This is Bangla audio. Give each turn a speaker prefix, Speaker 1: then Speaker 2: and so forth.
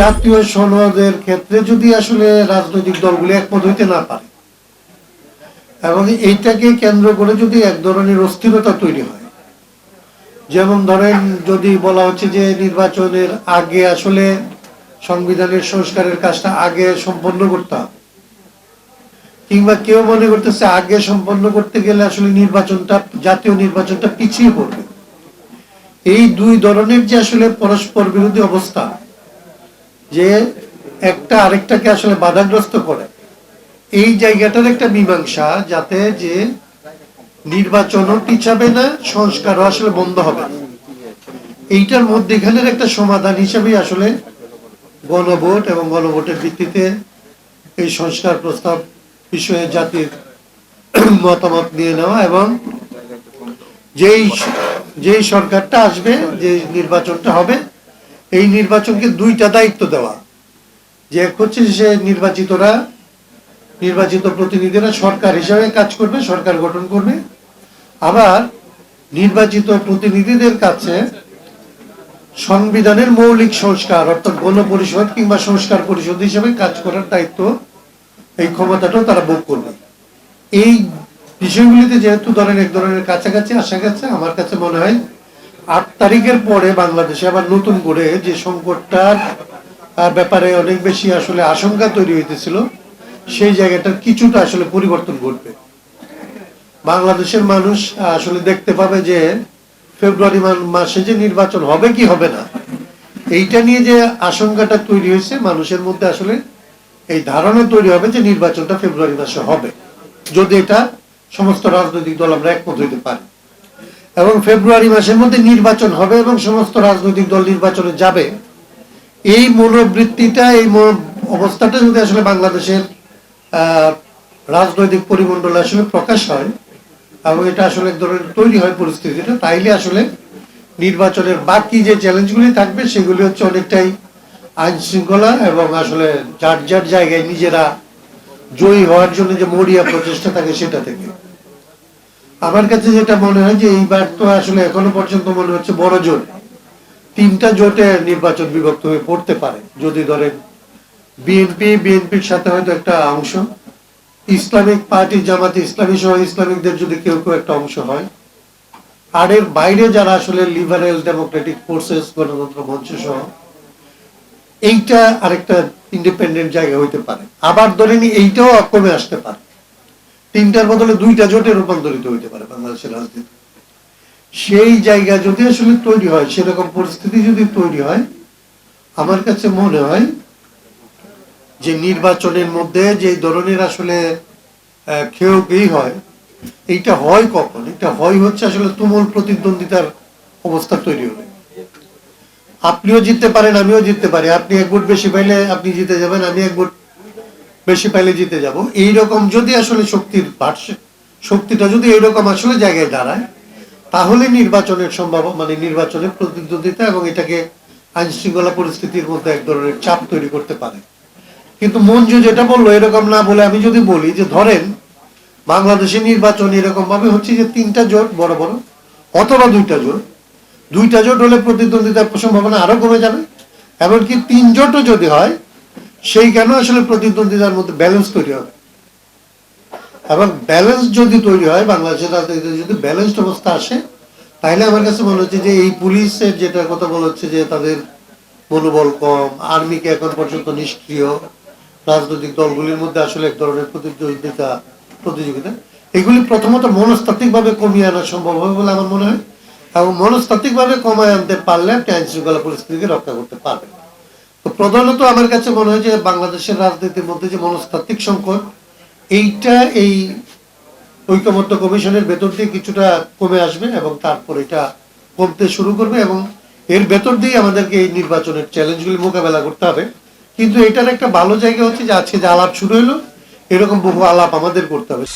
Speaker 1: জাতীয় সনদের ক্ষেত্রে যদি আসলে রাজনৈতিক দলগুলি একমত হইতে না পারে, এবং এইটাকে কেন্দ্র করে যদি এক ধরনের অস্থিরতা তৈরি হয়, যেমন ধরেন যদি বলা হচ্ছে যে নির্বাচনের আগে আসলে সংবিধানের সংস্কারের কাজটা আগে সম্পন্ন করতে হবে, কিংবা কেউ মনে করতেছে আগে সম্পন্ন করতে গেলে আসলে নির্বাচনটা, জাতীয় নির্বাচনটা পিছিয়ে পড়বে। এই দুই ধরনের যে আসলে পরস্পর বিরোধী অবস্থা যে একটা আরেকটাকে আসলে বাধাগ্রস্ত করে। এই জায়গাটার একটা মীমাংসা যাতে যে নির্বাচনও পিছাবে না সংস্কারও আসলে বন্ধ হবে না। এইটার মধ্যেখানের একটা সমাধান হিসেবে আসলে গণভোট এবং গণভোটের ভিত্তিতে এই সংস্কার প্রস্তাব বিষয়ে জাতির মতামত নিয়ে নেওয়া এবং যেই যেই সরকারটা আসবে যে নির্বাচনটা হবে এই নির্বাচনকে দুইটা দায়িত্ব দেওয়া। যে এক হচ্ছে সে নির্বাচিতরা, নির্বাচিত প্রতিনিধিরা সরকার হিসাবে কাজ করবে, সরকার গঠন করবে। আবার নির্বাচিত প্রতিনিধিদের কাছে সংবিধানের মৌলিক সংস্কার, অর্থাৎ গণপরিষদ কিংবা সংস্কার পরিষদ হিসেবে কাজ করার দায়িত্ব এই ক্ষমতাটাও তারা ভোগ করবে। এই বিষয়গুলিতে যেহেতু ধরেন এক ধরনের কাছাকাছি আসা গেছে, আমার কাছে মনে হয় আট তারিখের পরে বাংলাদেশে আবার নতুন করে যে সংকটটার ব্যাপারে অনেক বেশি আসলে আশঙ্কা তৈরি হইতেছিল, সেই জায়গাটার কিছুটা আসলে পরিবর্তন ঘটবে। বাংলাদেশের মানুষ আসলে দেখতে পাবে যে ফেব্রুয়ারি মাসে যে নির্বাচন হবে কি হবে না, এইটা নিয়ে যে আশঙ্কাটা তৈরি হয়েছে, মানুষের মধ্যে আসলে এই ধারণা তৈরি হবে যে নির্বাচনটা ফেব্রুয়ারি মাসে হবে। যদি এটা সমস্ত রাজনৈতিক দল আমরা একমত হইতে পারি। এবং ফেব্রুয়ারি মাসের মধ্যে নির্বাচন হবে এবং সমস্ত রাজনৈতিক দল নির্বাচনে যাবে। এই মনোবৃত্তিটা, এই অবস্থাটা যদি আসলে বাংলাদেশের রাজনৈতিক পরিমণ্ডলে আসলে প্রকাশ হয় এবং এটা আসলে এক ধরনের তৈরি হয় পরিস্থিতিটা, তাইলে আসলে নির্বাচনের বাকি যে চ্যালেঞ্জগুলি থাকবে, সেগুলি হচ্ছে অনেকটাই আইন শৃঙ্খলা এবং আসলে যার যার জায়গায় নিজেরা জয়ী হওয়ার জন্য যে মরিয়া প্রচেষ্টা থাকে সেটা থেকে। আমার কাছে যেটা মনে হয় যে এইবার তো আসলে এখনও পর্যন্ত মনে হচ্ছে বড় জোট। তিনটা জোটে নির্বাচন বিভক্ত হয়ে পড়তে পারে। যদি ধরেন বিএনপি বিএনপির সাথে হয়তো একটা অংশ, ইসলামিক পার্টি, জামাতে ইসলামী সহ ইসলামিকদের যদি কেউ কেউ একটা অংশ হয়, আর এর বাইরে যারা আসলে লিবারেল ডেমোক্রেটিক ফোর্সেস গণতন্ত্র মঞ্চ সহ, এইটা আরেকটা ইন্ডিপেন্ডেন্ট জায়গা হইতে পারে। আবার ধরে নি এইটাও কমে আসতে পারে। তিনটার বদলে দুইটা জোটে রূপান্তরিত হইতে পারে বাংলাদেশের রাজনীতি। সেই জায়গা যদি আসলে তৈরি হয়, সেরকম পরিস্থিতি যদি তৈরি হয়, আমার কাছে মনে হয় যে নির্বাচনের মধ্যে যে ধরনের আসলে খেয়েই হয়, এইটা হয় কখন? এটা হয় হচ্ছে আসলে তুমুল প্রতিদ্বন্দ্বিতার অবস্থা তৈরি হবে। আপনিও জিততে পারেন, আমিও জিততে পারি। আপনি এক ভোট বেশি পাইলে আপনি জিতে যাবেন, আমি এক ভোট বেশি পাইলে জিতে যাব। এইরকম যদি আসলে শক্তির শক্তিটা যদি এইরকম আসলে জায়গায় দাঁড়ায়, তাহলে নির্বাচনের সম্ভাবনা মানে নির্বাচনের প্রতিদ্বন্দ্বিতা এবং এটাকে আইন শৃঙ্খলা পরিস্থিতির মধ্যে এক ধরনের চাপ তৈরি করতে পারে। কিন্তু মঞ্জু যেটা বলল, এরকম না বলে আমি যদি বলি যে, ধরেন বাংলাদেশে নির্বাচন এরকম ভাবে হচ্ছে যে, তিনটা জোট, বড় বড়, অথবা দুইটা জোট। দুইটা জোট হলে প্রতিদ্বন্দ্বিতার সম্ভাবনা আরও কমে যাবে। এমনকি তিন জোটও যদি হয় সেই কেন আসলে প্রতিদ্বন্দ্বিতার মধ্যে ব্যালেন্স তৈরি হবে? এবং ব্যালেন্স যদি তৈরি হয়, বাংলাদেশের রাজনীতিতে যদি ব্যালেন্সড অবস্থা আসে, তাহলে আমার কাছে মনে হচ্ছে যে এই পুলিশের যেটা কথা বলা হচ্ছে যে তাদের মনোবল কম, আর্মিকে এখন পর্যন্ত নিষ্ক্রিয়, রাজনৈতিক দলগুলির মধ্যে আসলে এক ধরনের প্রতিযোগিতা প্রতিযোগিতা, এগুলি প্রথমত মনস্তাত্ত্বিক ভাবে কমিয়ে আনা সম্ভব হবে বলে আমার মনে হয়, এবং মনস্তাত্ত্বিক ভাবে কমায় আনতে পারলে আইন শৃঙ্খলা পরিস্থিতিকে রক্ষা করতে পারবেন তো প্রধানত আমার কাছে মনে হয় যে বাংলাদেশের রাজনীতির মধ্যে যে মনস্তাত্ত্বিক সংকট, এইটা এই ঐকমত্য কমিশনের ভেতর দিয়ে কিছুটা কমে আসবে এবং তারপর এটা কমতে শুরু করবে এবং এর ভেতর দিয়ে আমাদেরকে এই নির্বাচনের চ্যালেঞ্জগুলি মোকাবেলা করতে হবে। কিন্তু এটার একটা ভালো জায়গা হচ্ছে যে আজকে যে আলাপ শুরু হলো, এরকম বহু আলাপ আমাদের করতে হবে।